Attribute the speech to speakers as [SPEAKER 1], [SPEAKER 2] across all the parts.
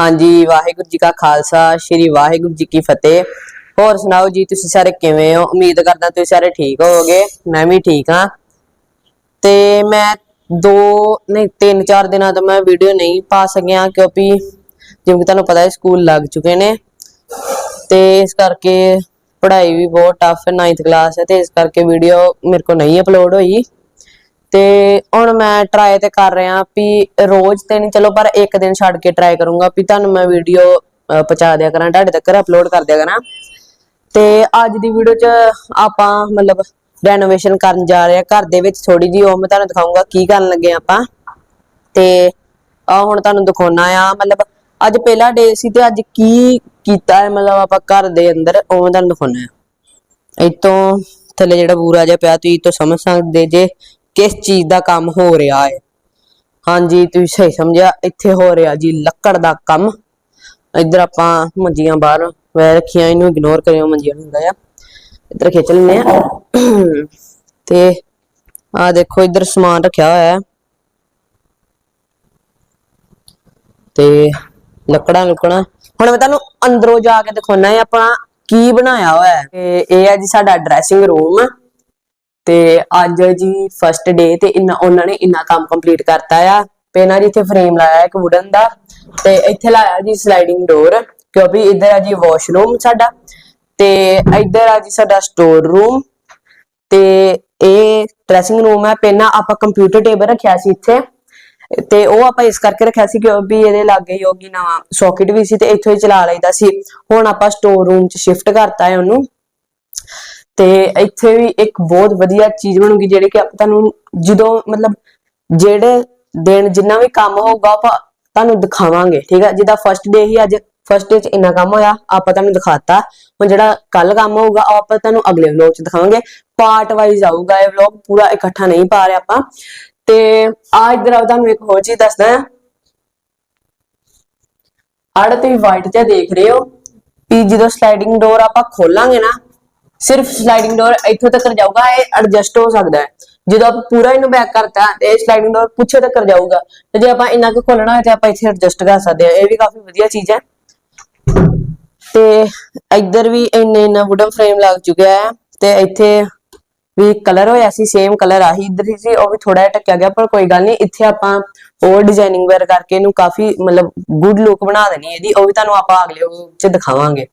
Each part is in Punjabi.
[SPEAKER 1] ਹਾਂਜੀ, ਵਾਹਿਗੁਰੂ ਜੀ ਕਾ ਖਾਲਸਾ, ਸ੍ਰੀ ਵਾਹਿਗੁਰੂ ਜੀ ਕੀ ਫਤਿਹ। ਹੋਰ ਸੁਣਾਓ ਜੀ, ਤੁਸੀਂ ਸਾਰੇ ਕਿਵੇਂ ਹੋ? ਉਮੀਦ ਕਰਦਾ ਤੁਸੀਂ ਸਾਰੇ ਠੀਕ ਹੋਵੋਗੇ, ਮੈਂ ਵੀ ਠੀਕ ਹਾਂ। ਤੇ ਮੈਂ ਦੋ, ਨਹੀਂ, ਤਿੰਨ ਚਾਰ ਦਿਨਾਂ ਤੋਂ ਮੈਂ ਵੀਡੀਓ ਨਹੀਂ ਪਾ ਸਕਿਆ, ਕਿਉਂਕਿ ਜਿਵੇਂ ਕਿ ਤੁਹਾਨੂੰ ਪਤਾ ਹੈ, ਸਕੂਲ ਲੱਗ ਚੁੱਕੇ ਨੇ। ਤੇ ਇਸ ਕਰਕੇ ਪੜ੍ਹਾਈ ਵੀ ਬਹੁਤ ਟਫ ਹੈ 9th ਕਲਾਸ ਹੈ, ਤੇ ਇਸ ਕਰਕੇ ਵੀਡੀਓ ਮੇਰੇ ਕੋਲ ਨਹੀਂ ਅਪਲੋਡ ਹੋਈ। ਤੇ ਹੁਣ ਮੈਂ ਟਰਾਈ ਤੇ ਕਰ ਰਿਹਾ ਵੀ ਰੋਜ਼ ਤੇ ਨਹੀਂ, ਚਲੋ ਪਰ ਇੱਕ ਦਿਨ ਛੱਡ ਕੇ ਟਰਾਈ ਕਰੂੰਗਾ ਵੀ ਤੁਹਾਨੂੰ ਮੈਂ ਵੀਡੀਓ ਪਹੁੰਚਾ ਦਿਆ ਕਰਾਂ, ਤੁਹਾਡੇ ਤੱਕ ਅਪਲੋਡ ਕਰ ਦਿਆ ਕਰਾਂ। ਤੇ ਅੱਜ ਦੀ ਵੀਡੀਓ 'ਚ ਆਪਾਂ ਮਤਲਬ ਰੈਨੋਵੇਸ਼ਨ ਕਰਨ ਜਾ ਰਹੇ ਆ ਘਰ ਦੇ ਵਿੱਚ ਥੋੜੀ ਜੀ ਉਹ ਮੈਂ ਤੁਹਾਨੂੰ ਦਿਖਾਉਂਗਾ ਕੀ ਕਰਨ ਲੱਗੇ ਆਪਾਂ। ਤੇ ਆ ਹੁਣ ਤੁਹਾਨੂੰ ਦਿਖਾਉਣਾ ਆ, ਮਤਲਬ ਅੱਜ ਪਹਿਲਾ ਡੇ ਸੀ ਤੇ ਅੱਜ ਕੀ ਕੀਤਾ ਹੈ, ਮਤਲਬ ਆਪਾਂ ਘਰ ਦੇ ਅੰਦਰ, ਉਹ ਮੈਂ ਤੁਹਾਨੂੰ ਦਿਖਾਉਣਾ ਆ। ਇਤੋਂ ਥੱਲੇ ਜਿਹੜਾ ਬੂਰਾ ਜਿਹਾ ਪਿਆ, ਤੁਸੀਂ ਇਤੋਂ ਸਮਝ ਸਕਦੇ ਜੇ ਕਿਸ ਚੀਜ਼ ਦਾ ਕੰਮ ਹੋ ਰਿਹਾ ਹੈ। ਹਾਂਜੀ, ਤੁਸੀਂ ਸਹੀ ਸਮਝਿਆ। ਇੱਥੇ ਹੋ ਰਿਹਾ ਜੀ ਲੱਕੜ ਦਾ ਕੰਮ। ਇੱਧਰ ਆਪਾਂ ਮੰਜੀਆਂ ਬਾਹਰ ਵੈ ਰੱਖੀਆਂ, ਇਹਨੂੰ ਇਗਨੋਰ ਕਰਿਓ, ਮੰਜੀਆਂ ਹੁੰਦਾ ਆ। ਇੱਧਰ ਖਿੱਚ ਲੈਂਦੇ ਆ। ਤੇ ਆ ਦੇਖੋ, ਇੱਧਰ ਸਮਾਨ ਰੱਖਿਆ ਹੋਇਆ ਹੈ। ਤੇ ਲੱਕੜਾਂ ਲੁਕੜਾਂ। ਹੁਣ ਮੈਂ ਤੁਹਾਨੂੰ ਅੰਦਰੋਂ ਜਾ ਕੇ ਦਿਖਾਉਣਾ ਹੈ ਆਪਣਾ ਕੀ ਬਣਾਇਆ ਹੋਇਆ ਹੈ। ਇਹ ਹੈ ਜੀ ਸਾਡਾ ਡਰੈਸਿੰਗ ਰੂਮ ਤੇ ਅੱਜ ਜੀ ਫਸਟ ਡੇ ਤੇ ਇਨਾ, ਉਹਨਾਂ ਨੇ ਇੰਨਾ ਕੰਮ ਕੰਪਲੀਟ ਕਰਤਾ ਆ। ਤੇ ਇਹਨਾਂ ਜੀ ਇੱਥੇ ਫਰੇਮ ਲਾਇਆ ਇੱਕ ਵੁਡਨ ਦਾ ਤੇ ਇੱਥੇ ਲਾਇਆ ਜੀ ਸਲਾਈਡਿੰਗ ਡੋਰ ਕਿਉਂਕਿ ਇੱਧਰ ਆ ਜੀ ਵਾਸ਼ਰੂਮ ਸਾਡਾ ਤੇ ਇੱਧਰ ਆ ਜੀ ਸਾਡਾ ਸਟੋਰ ਰੂਮ ਤੇ ਇਹ ਡਰੈਸਿੰਗ ਰੂਮ ਹੈ ਪਹਿਲਾਂ ਆਪਾਂ ਕੰਪਿਊਟਰ ਟੇਬਲ ਰੱਖਿਆ ਸੀ ਇੱਥੇ ਤੇ ਉਹ ਆਪਾਂ ਇਸ ਕਰਕੇ ਰੱਖਿਆ ਸੀ ਕਿਉਂਕਿ ਇਹਦੇ ਲਾਗੇ ਯੋਗੀ ਨਵਾਂ ਸੌਕਟ ਵੀ ਸੀ ਤੇ ਇੱਥੋਂ ਹੀ ਚਲਾ ਲਈਦਾ ਸੀ। ਹੁਣ ਆਪਾਂ ਸਟੋਰ ਰੂਮ 'ਚ ਸ਼ਿਫਟ ਕਰਤਾ ਹੈ ਉਹਨੂੰ। ਤੇ ਇੱਥੇ ਵੀ ਇੱਕ ਬਹੁਤ ਵਧੀਆ ਚੀਜ਼ ਬਣੂਗੀ ਜਿਹੜੀ ਕਿ ਆਪਾਂ ਤੁਹਾਨੂੰ ਜਦੋਂ ਮਤਲਬ ਜਿਹੜੇ ਦਿਨ ਜਿੰਨਾ ਵੀ ਕੰਮ ਹੋਊਗਾ ਆਪਾਂ ਤੁਹਾਨੂੰ ਦਿਖਾਵਾਂਗੇ, ਠੀਕ ਹੈ ਜਿੱਦਾਂ ਫਸਟ ਡੇ ਹੀ ਅੱਜ ਫਸਟ ਡੇ 'ਚ ਇੰਨਾ ਕੰਮ ਹੋਇਆ, ਆਪਾਂ ਤੁਹਾਨੂੰ ਦਿਖਾਤਾ। ਹੁਣ ਜਿਹੜਾ ਕੱਲ ਕੰਮ ਹੋਊਗਾ, ਉਹ ਆਪਾਂ ਤੁਹਾਨੂੰ ਅਗਲੇ ਵਲੌਗ 'ਚ ਦਿਖਾਵਾਂਗੇ। ਪਾਰਟ ਵਾਈਜ਼ ਆਊਗਾ ਇਹ ਵਲੌਗ ਪੂਰਾ ਇਕੱਠਾ ਨਹੀਂ ਪਾ ਰਿਹਾ ਆਪਾਂ। ਤੇ ਆ ਇਧਰ ਆ, ਤੁਹਾਨੂੰ ਇੱਕ ਹੋਰ ਚੀਜ਼ ਦੱਸਦਾ ਹਾਂ। ਆੜ ਤੁਸੀਂ ਵਾਈਟ ਤੇ ਦੇਖ ਰਹੇ ਹੋ ਵੀ ਜਦੋਂ ਸਲਾਈਡਿੰਗ ਡੋਰ ਆਪਾਂ ਖੋਲਾਂਗੇ ਨਾ ਸਿਰਫ ਸਲਾਈਡਿੰਗ ਡੋਰ ਇੱਥੋਂ ਤੱਕ ਜਾਊਗਾ, ਇਹ ਐਡਜਸਟ ਹੋ ਸਕਦਾ ਹੈ। ਜਦੋਂ ਆਪਾਂ ਪੂਰਾ ਇਹਨੂੰ ਬੈਕ ਕਰਤਾ, ਤੇ ਇਹ ਸਲਾਈਡਿੰਗ ਡੋਰ ਪਿੱਛੇ ਤੱਕ ਜਾਊਗਾ। ਤੇ ਜੇ ਆਪਾਂ ਇੰਨਾ ਕੁ ਖੋਲਣਾ ਹੋਵੇ ਤੇ ਆਪਾਂ ਇੱਥੇ ਐਡਜਸਟ ਕਰ ਸਕਦੇ ਹਾਂ। ਇਹ ਵੀ ਕਾਫੀ ਵਧੀਆ ਚੀਜ਼ ਹੈ। ਤੇ ਇੱਧਰ ਵੀ ਇੰਨੇ ਇੰਨਾ ਵੁਡਨ ਫਰੇਮ ਲੱਗ ਚੁੱਕਿਆ ਹੈ, ਤੇ ਇੱਥੇ ਵੀ ਕਲਰ ਹੋਇਆ ਸੀ ਸੇਮ ਕਲਰ ਆਹੀ ਇੱਧਰ ਹੀ ਸੀ, ਉਹ ਵੀ ਥੋੜਾ ਜਿਹਾ ਟੱਕਿਆ ਗਿਆ, ਪਰ ਕੋਈ ਗੱਲ ਨਹੀਂ, ਇੱਥੇ ਆਪਾਂ ਹੋਰ ਡਿਜ਼ਾਈਨਿੰਗ ਵੇਅਰ ਕਰਕੇ ਇਹਨੂੰ ਕਾਫੀ ਮਤਲਬ ਗੁੱਡ ਲੁੱਕ ਬਣਾ ਦੇਣੀ ਇਹਦੀ, ਉਹ ਵੀ ਤੁਹਾਨੂੰ ਆਪਾਂ ਅਗਲੇ ਵਲੌਗ 'ਚ ਦਿਖਾਵਾਂਗੇ।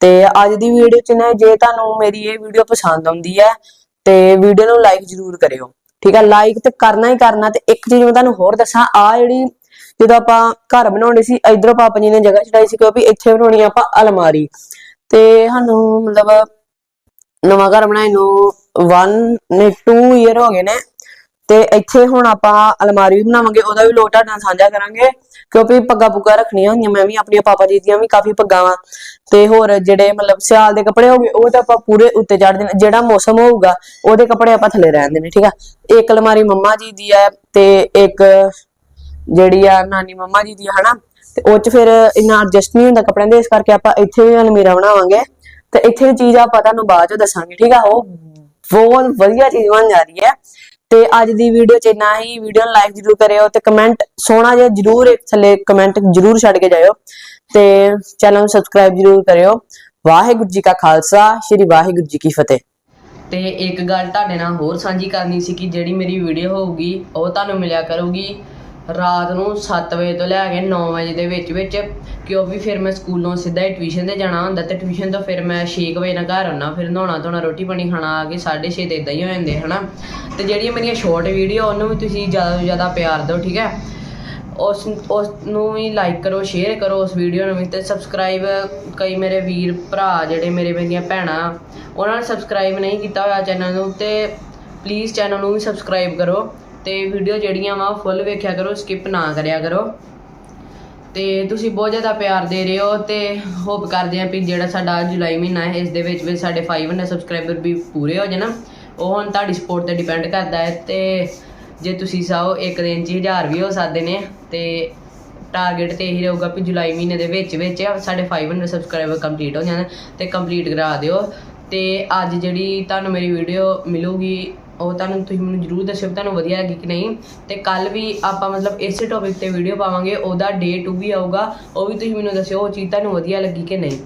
[SPEAKER 1] ਤੇ ਅੱਜ ਦੀ ਵੀਡੀਓ 'ਚ ਨਾ ਜੇ ਤੁਹਾਨੂੰ ਮੇਰੀ ਇਹ ਵੀਡੀਓ ਪਸੰਦ ਆਉਂਦੀ ਹੈ, ਤੇ ਵੀਡੀਓ ਨੂੰ ਲਾਈਕ ਜ਼ਰੂਰ ਕਰਿਓ। ਠੀਕ ਹੈ ਲਾਈਕ ਤੇ ਕਰਨਾ ਹੀ ਕਰਨਾ ਤੇ ਇੱਕ ਚੀਜ਼ ਮੈਂ ਤੁਹਾਨੂੰ ਹੋਰ ਦੱਸਾਂ ਆ ਜਿਹੜੀ ਜਦੋਂ ਆਪਾਂ ਘਰ ਬਣਾਉਣੀ ਸੀ, ਇਧਰੋਂ ਪਾਪਾ ਜੀ ਨੇ ਜਗ੍ਹਾ ਛਡਾਈ ਸੀ ਕਿਉਂਕਿ ਇੱਥੇ ਬਣਾਉਣੀ ਆਪਾਂ ਅਲਮਾਰੀ। ਤੇ ਸਾਨੂੰ ਮਤਲਬ ਨਵਾਂ ਘਰ ਬਣਾਏ ਨੂੰ 1 ਨੇ 2 ਇਅਰ ਹੋ ਗਏ ਨੇ। ਤੇ ਇੱਥੇ ਹੁਣ ਆਪਾਂ ਅਲਮਾਰੀ ਵੀ ਬਣਾਵਾਂਗੇ, ਉਹਦਾ ਵੀ ਲੋਟ ਤੁਹਾਡੇ ਨਾਲ ਸਾਂਝਾ ਕਰਾਂਗੇ, ਕਿਉਂਕਿ ਪੱਗਾ ਪੁੱਗਾ ਰੱਖਣੀਆਂ ਹੋਈਆਂ, ਮੈਂ ਵੀ ਆਪਣੀਆਂ ਪਾਪਾ ਜੀ ਦੀਆਂ ਵੀ ਕਾਫੀ ਪੱਗਾਂ ਵਾ। ਤੇ ਹੋਰ ਜਿਹੜੇ ਮਤਲਬ ਸਿਆਲ ਦੇ ਕੱਪੜੇ ਹੋਗੇ ਉਹ ਤਾਂ ਆਪਾਂ ਪੂਰੇ ਉੱਤੇ ਚੜ ਦੇਣੇ, ਜਿਹੜਾ ਮੌਸਮ ਹੋਊਗਾ, ਉਹਦੇ ਕੱਪੜੇ ਆਪਾਂ ਥੱਲੇ ਰਹਿਣ ਦੇਣੇ, ਠੀਕ ਆ? ਇੱਕ ਅਲਮਾਰੀ ਮੰਮਾ ਜੀ ਦੀ ਹੈ ਤੇ ਇੱਕ ਜਿਹੜੀ ਆ ਨਾਨੀ ਮੰਮਾ ਜੀ ਦੀ ਆ, ਹਨਾ? ਤੇ ਉਹ ਚ ਫਿਰ ਇੰਨਾ ਐਡਜਸਟ ਨਹੀਂ ਹੁੰਦਾ ਕੱਪੜਿਆਂ ਦੇ, ਇਸ ਕਰਕੇ ਆਪਾਂ ਇੱਥੇ ਵੀ ਅਲਮੀਰਾ ਬਣਾਵਾਂਗੇ। ਤੇ ਇੱਥੇ ਦੀ ਚੀਜ਼ ਆਪਾਂ ਤੁਹਾਨੂੰ ਬਾਅਦ ਚ ਦੱਸਾਂਗੇ, ਠੀਕ ਆ? ਉਹ ਬਹੁਤ ਵਧੀਆ ਚੀਜ਼ ਬਣ ਜਾ ਰਹੀ ਹੈ। ਤੇ ਅੱਜ ਦੀ ਵੀਡੀਓ ਚ ਇੰਨਾ ਹੀ। ਵੀਡੀਓ ਨੂੰ ਲਾਈਕ ਜਰੂਰ ਕਰਿਓ ਤੇ ਕਮੈਂਟ ਸੋਹਣਾ ਜਿਹਾ ਜਰੂਰ ਇੱਕ ਥੱਲੇ ਕਮੈਂਟ ਜਰੂਰ ਛੱਡ ਕੇ ਜਾਇਓ ਤੇ ਚੈਨਲ ਨੂੰ ਸਬਸਕ੍ਰਾਈਬ ਜਰੂਰ ਕਰਿਓ। ਵਾਹਿਗੁਰੂ ਜੀ ਕਾ ਖਾਲਸਾ, ਸ੍ਰੀ ਵਾਹਿਗੁਰੂ ਜੀ ਕੀ ਫਤਿਹ। ਤੇ ਇੱਕ ਗੱਲ ਤੁਹਾਡੇ ਨਾਲ ਹੋਰ ਸਾਂਝੀ ਕਰਨੀ ਸੀ ਕਿ ਜਿਹੜੀ ਮੇਰੀ ਵੀਡੀਓ ਹੋਊਗੀ, ਉਹ ਤੁਹਾਨੂੰ ਮਿਲਿਆ ਕਰੂਗੀ। ਰਾਤ ਨੂੰ 7 ਵਜੇ ਤੋਂ ਲੈ ਕੇ 9 ਵਜੇ ਦੇ ਵਿੱਚ ਵਿੱਚ ਕਿਉਂਕਿ ਫਿਰ ਮੈਂ ਸਕੂਲੋਂ ਸਿੱਧਾ ਹੀ ਟਿਊਸ਼ਨ ਤੇ ਜਾਣਾ ਹੁੰਦਾ ਤੇ ਟਿਊਸ਼ਨ ਤੋਂ ਫਿਰ ਮੈਂ 6 ਵਜੇ ਨਾਲ ਘਰ ਆਉਣਾ ਫਿਰ ਨਹਾਉਣਾ ਧੋਣਾ, ਰੋਟੀ ਪਾਣੀ ਖਾਣਾ, ਆ ਕੇ 6:30 ਤੇ ਇਦਾਂ ਹੀ ਹੋ ਜਾਂਦੇ ਹਨਾ? ਤੇ ਜਿਹੜੀਆਂ ਮੇਰੀਆਂ ਸ਼ਾਰਟ ਵੀਡੀਓ ਉਹਨੂੰ ਵੀ ਤੁਸੀਂ ਜ਼ਿਆਦਾ ਤੋਂ ਜ਼ਿਆਦਾ ਪਿਆਰ ਦਿਓ, ਠੀਕ ਹੈ? ਉਸ ਉਸ ਨੂੰ ਵੀ ਲਾਈਕ ਕਰੋ ਸ਼ੇਅਰ ਕਰੋ ਉਸ ਵੀਡੀਓ ਨੂੰ ਵੀ ਤੇ ਸਬਸਕ੍ਰਾਈਬ ਕਈ ਮੇਰੇ ਵੀਰ, ਭਰਾ ਜਿਹੜੇ ਮੇਰੇ ਮੇਰੀਆਂ ਭੈਣਾਂ, ਉਹਨਾਂ ਨੇ ਸਬਸਕ੍ਰਾਈਬ ਨਹੀਂ ਕੀਤਾ ਹੋਇਆ ਚੈਨਲ ਨੂੰ ਤੇ ਪਲੀਜ਼ ਚੈਨਲ ਨੂੰ ਵੀ ਸਬਸਕ੍ਰਾਈਬ ਕਰੋ। ਤੇ ਵੀਡੀਓ ਜਿਹੜੀਆਂ ਵਾ ਫੁੱਲ ਵੇਖਿਆ ਕਰੋ ਸਕਿਪ ਨਾ ਕਰਿਆ ਕਰੋ। ਤੇ ਤੁਸੀਂ ਬਹੁਤ ਜ਼ਿਆਦਾ ਪਿਆਰ ਦੇ ਰਹੇ ਹੋ ਤੇ ਹੋਪ ਕਰਦੇ ਆਂ ਵੀ ਜਿਹੜਾ ਸਾਡਾ ਜੁਲਾਈ ਮਹੀਨਾ ਹੈ, ਇਸ ਦੇ ਵਿੱਚ ਵਿੱਚ ਸਾਡੇ 500 ਸਬਸਕ੍ਰਾਈਬਰ ਵੀ ਪੂਰੇ ਹੋ ਜਾਣ। ਉਹ ਹੁਣ ਤੁਹਾਡੀ ਸਪੋਰਟ ਤੇ ਡਿਪੈਂਡ ਕਰਦਾ ਹੈ ਤੇ ਜੇ ਤੁਸੀਂ ਚਾਹੋ ਇੱਕ ਦਿਨ 'ਚ 1000 ਵੀ ਹੋ ਸਕਦੇ ਨੇ ਤੇ ਟਾਰਗੇਟ ਤੇ ਇਹੀ ਰਹੂਗਾ ਵੀ ਜੁਲਾਈ ਮਹੀਨੇ ਦੇ ਵਿੱਚ ਵਿੱਚ ਸਾਡੇ 500 ਸਬਸਕ੍ਰਾਈਬਰ ਕੰਪਲੀਟ ਹੋ ਜਾਣ ਤੇ ਕੰਪਲੀਟ ਕਰਾ ਦਿਓ। ਤੇ ਅੱਜ ਜਿਹੜੀ ਤੁਹਾਨੂੰ ਮੇਰੀ ਵੀਡੀਓ ਮਿਲੂਗੀ ਉਹ ਤੁਹਾਨੂੰ ਤੁਸੀਂ ਮੈਨੂੰ ਜਰੂਰ ਦੱਸਿਓ ਵੀ ਤੁਹਾਨੂੰ ਵਧੀਆ ਲੱਗੀ ਕਿ ਨਹੀਂ। ਤੇ ਕੱਲ ਵੀ ਆਪਾਂ ਮਤਲਬ ਇਸੇ ਟੌਪਿਕ ਤੇ ਵੀਡੀਓ ਪਾਵਾਂਗੇ, ਉਹਦਾ ਡੇ 2 ਵੀ ਆਊਗਾ, ਉਹ ਵੀ ਤੁਸੀਂ ਮੈਨੂੰ ਦੱਸਿਓ, ਉਹ ਚੀਜ਼ ਤੁਹਾਨੂੰ ਵਧੀਆ ਲੱਗੀ ਕਿ ਨਹੀਂ।